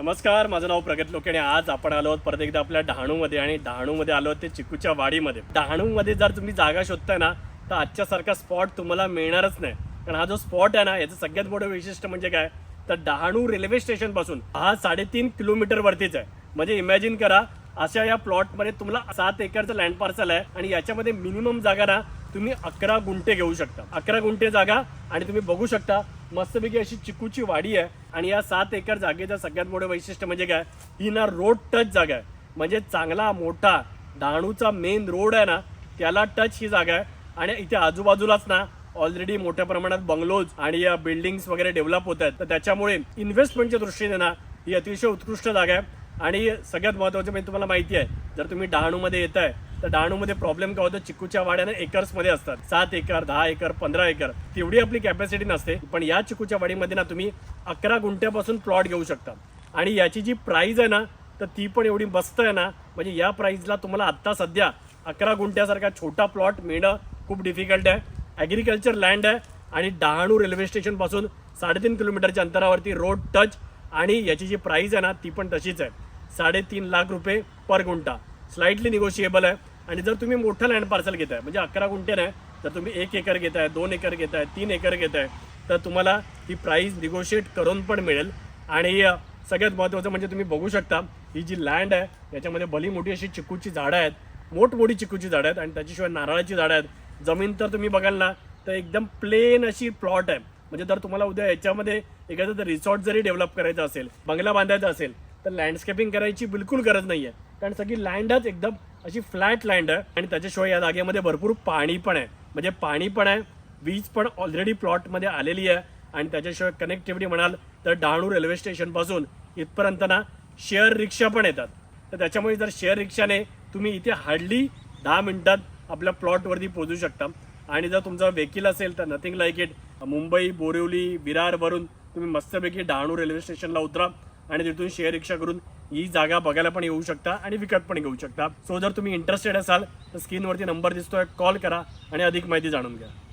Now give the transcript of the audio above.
नमस्कार माझं नाव प्रगत लोके आणि आज आपण आलो आहोत परत एकदा आपल्या डहाणूमध्ये. आणि डहाणूमध्ये आलो आहोत ते चिकूच्या वाडीमध्ये. डहाणूमध्ये जर तुम्ही जागा शोधताय ना तर आजच्यासारखा स्पॉट तुम्हाला मिळणारच नाही. कारण हा जो स्पॉट आहे ना याचं सगळ्यात मोठं वैशिष्ट्य म्हणजे काय? तर डहाणू रेल्वे स्टेशनपासून हा साडेतीन किलोमीटर वरतीच आहे. म्हणजे इमॅजिन करा अशा या प्लॉटमध्ये तुम्हाला सात एकरचं लँड पार्सल आहे. आणि याच्यामध्ये मिनिमम जागा ना तुम्ही अकरा गुंठे घेऊ शकता. अकरा गुंठे जागा आणि तुम्ही बघू शकता मस्तपैकी अशी चिकूची वाडी आहे. आणि या सात एकर जागेचं सगळ्यात मोठं वैशिष्ट्य म्हणजे काय? ही ना रोड टच जागा आहे. म्हणजे चांगला मोठा डहाणूचा मेन रोड आहे ना त्याला टच ही जागा आहे. आणि इथे आजूबाजूलाच ना ऑलरेडी मोठ्या प्रमाणात बंगलोज आणि या बिल्डिंग्स वगैरे डेव्हलप होत आहेत. तर त्याच्यामुळे इन्व्हेस्टमेंटच्या दृष्टीने ना ही अतिशय उत्कृष्ट जागा आहे. आणि सगळ्यात महत्त्वाचं म्हणजे तुम्हाला माहिती आहे जर तुम्ही डहाणूमध्ये येत आहे तर डहाणूमध्ये प्रॉब्लेम काय होतो? चिकूच्या वाड्यानं एकर्समध्ये असतात. सात एकर दहा एकर पंधरा एकर. तेवढी आपली कॅपॅसिटी नसते. पण या चिकूच्या वाडीमध्ये ना तुम्ही अकरा गुंठ्यापासून प्लॉट घेऊ शकता. आणि याची जी प्राईज आहे ना तर ती पण एवढी मस्त आहे ना. म्हणजे या प्राईजला तुम्हाला आत्ता सध्या अकरा गुंठ्यासारखा छोटा प्लॉट मिळणं खूप डिफिकल्ट आहे. ॲग्रिकल्चर लँड आहे आणि डहाणू रेल्वे स्टेशनपासून साडेतीन किलोमीटरच्या अंतरावरती रोड टच आणि याची जी प्राईज आहे ना ती पण तशीच आहे. साडेतीन लाख रुपये पर गुंठा. स्लाइटली निगोशिएबल आहे. आणि जर तुम्ही मोठं लँड पार्सल घेताय म्हणजे अकरा गुंठे नाही तर तुम्ही एक एकर घेताय दोन एकर घेताय तीन एकर घेताय तर तुम्हाला ही प्राईस निगोशिएट करून पण मिळेल. आणि सगळ्यात महत्त्वाचं म्हणजे तुम्ही बघू शकता ही जी लँड आहे याच्यामध्ये भली मोठी अशी चिकूची झाडं आहेत मोठमोठी चिकूची झाडं आहेत आणि त्याच्याशिवाय नारळाची झाडं आहेत. जमीन तर तुम्ही बघाल ना तर एकदम प्लेन अशी प्लॉट आहे. म्हणजे जर तुम्हाला उद्या याच्यामध्ये एखादं जर रिसॉर्ट जरी डेव्हलप करायचं असेल बंगला बांधायचा असेल तर लँडस्केपिंग करायची बिलकुल गरज नाही आहे कारण सगळी लँडच एकदम अशी फ्लॅट लँड आहे आणि त्याच्याशिवाय या जागेमध्ये भरपूर पाणी पण आहे. म्हणजे पाणी पण आहे वीज पण ऑलरेडी प्लॉटमध्ये आलेली आहे आणि त्याच्याशिवाय कनेक्टिव्हिटी म्हणाल तर डहाणू रेल्वे स्टेशनपासून इथपर्यंत ना शेअर रिक्षा पण येतात. तर त्याच्यामुळे जर शेअर रिक्षाने तुम्ही इथे हार्डली दहा मिनटात आपल्या प्लॉटवरती पोहोचू शकता. आणि जर तुमचं वेहिकल असेल तर nothing like it Mumbai Borivali विरारवरून तुम्ही मस्तपैकी डहाणू रेल्वे स्टेशनला उतरा आणि तिथून शेअर रिक्षा करून ही जागा बघायला पण येऊ शकता आणि विकत पण घेऊ शकता. सो जर तुम्ही इंटरेस्टेड असाल तर स्क्रीनवरती नंबर दिसतोय कॉल करा आणि अधिक माहिती जाणून घ्या.